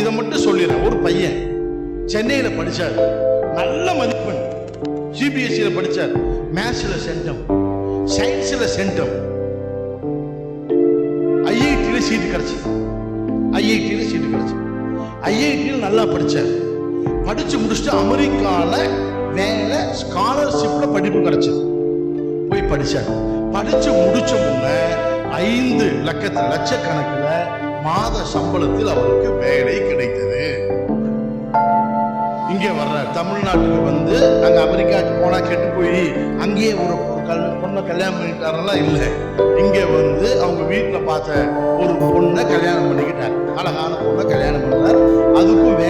இதை மட்டும் சொல்லிடுறேன். ஒரு பையன் சென்னையில படித்தார் நல்ல மதிப்பெண். சிபிஎஸ்சியில் படித்தார் மேத்ஸில் சென்டம் சயின்ஸ்ல சென்டம் ஐஐடியில் சீட்டு கிடைச்சது. ஐஐடியில சீட்டு கிடச்சி ஐஐடியில் நல்லா படித்தார் படிச்சு முடிச்சுட்டு அமெரிக்காவில் வேலை ஸ்காலர்ஷிப்ல படிப்பு கிடைச்சது. போய் படிச்சார். படிச்சு முடிச்ச முன்ன ஐந்து லட்சத்து லட்சக்கணக்கில் மாத சம்பளத்தில் அவருக்கு வேலை கிடைத்தது. இங்கே வர்ற தமிழ்நாட்டுக்கு வந்து அங்க அமெரிக்காவுக்கு போனா கெட்டு போய் அங்கேயே ஒரு கல் பொண்ணை கல்யாணம் பண்ணிட்டாரெல்லாம் இல்லை. இங்க வந்து அவங்க வீட்டில் பார்த்த ஒரு பொண்ணை கல்யாணம் பண்ணிக்கிட்டார். அழகான பொண்ணை கல்யாணம் பண்ணார் அதுக்கும்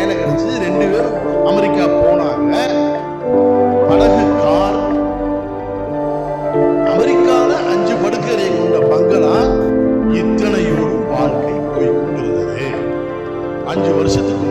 fuerza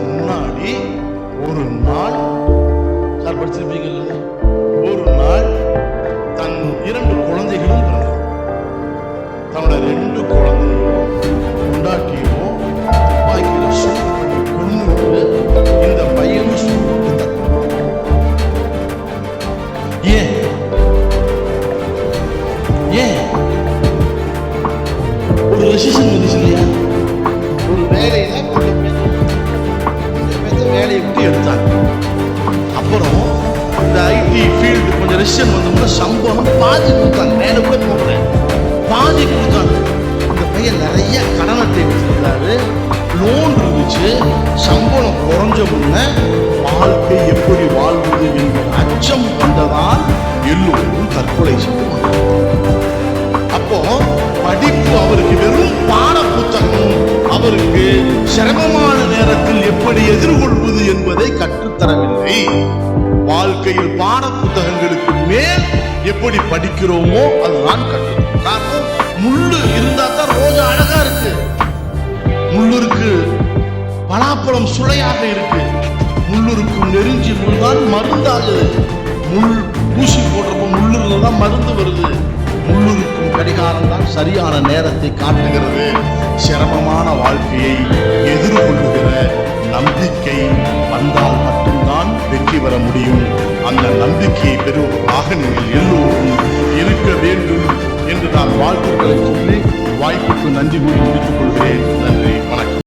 ஃபீல்டு வந்தவங்க வந்தோம்னா சம்பளம் பாதி கொடுத்தாங்க மேலே கூட போகிறேன் பாதி கொடுத்தாங்க இந்த பையன் நிறைய கடனை அட்டை லோன் இருந்துச்சு. சம்பளம் குறைஞ்ச முன்ன வாழ்க்கை எப்படி வாழ்வது என்ற அச்சம் கொண்டதால் எல்லோரும் தற்கொலை செய்வாங்க அப்போ படிப்பு அவருக்கு வெறும் பாட புத்தகம் அவருக்கு சிரமமான நேரத்தில் எப்படி எதிர்கொள்வது என்பதை கற்றுத்தரவில்லை. வாழ்க்கையில் பாட புத்தகங்களுக்கு மேல் எப்படி படிக்கிறோமோ அதுதான் கற்று காரணம் முள்ளு இருந்தா தான் ரோஜா அழகா இருக்கு. முள்ளுருக்கு பலாப்பழம் சுளையாக இருக்கு. முள்ளுருக்கும் நெருஞ்சி முள்தான் மருந்தாகுது. முள் ஊசி போடுறப்ப முள்ளுருல தான் மருந்து வருது. முள்ளுருக்கும் கடிகாரம் தான் சரியான நேரத்தை காட்டுகிறது. சிரமமான வாழ்க்கையை எதிர்கொள்ளுகிற நம்பிக்கை வந்தால் மட்டும்தான் வெற்றி பெற முடியும். அந்த நம்பிக்கையை பெறுவதாக நீங்கள் எல்லோரும் இருக்க வேண்டும் என்று நான் வாழ்த்துக்களை சொல்லி வாய்ப்புக்கு நன்றி கூறி முடித்துக் கொள்கிறேன். நன்றி.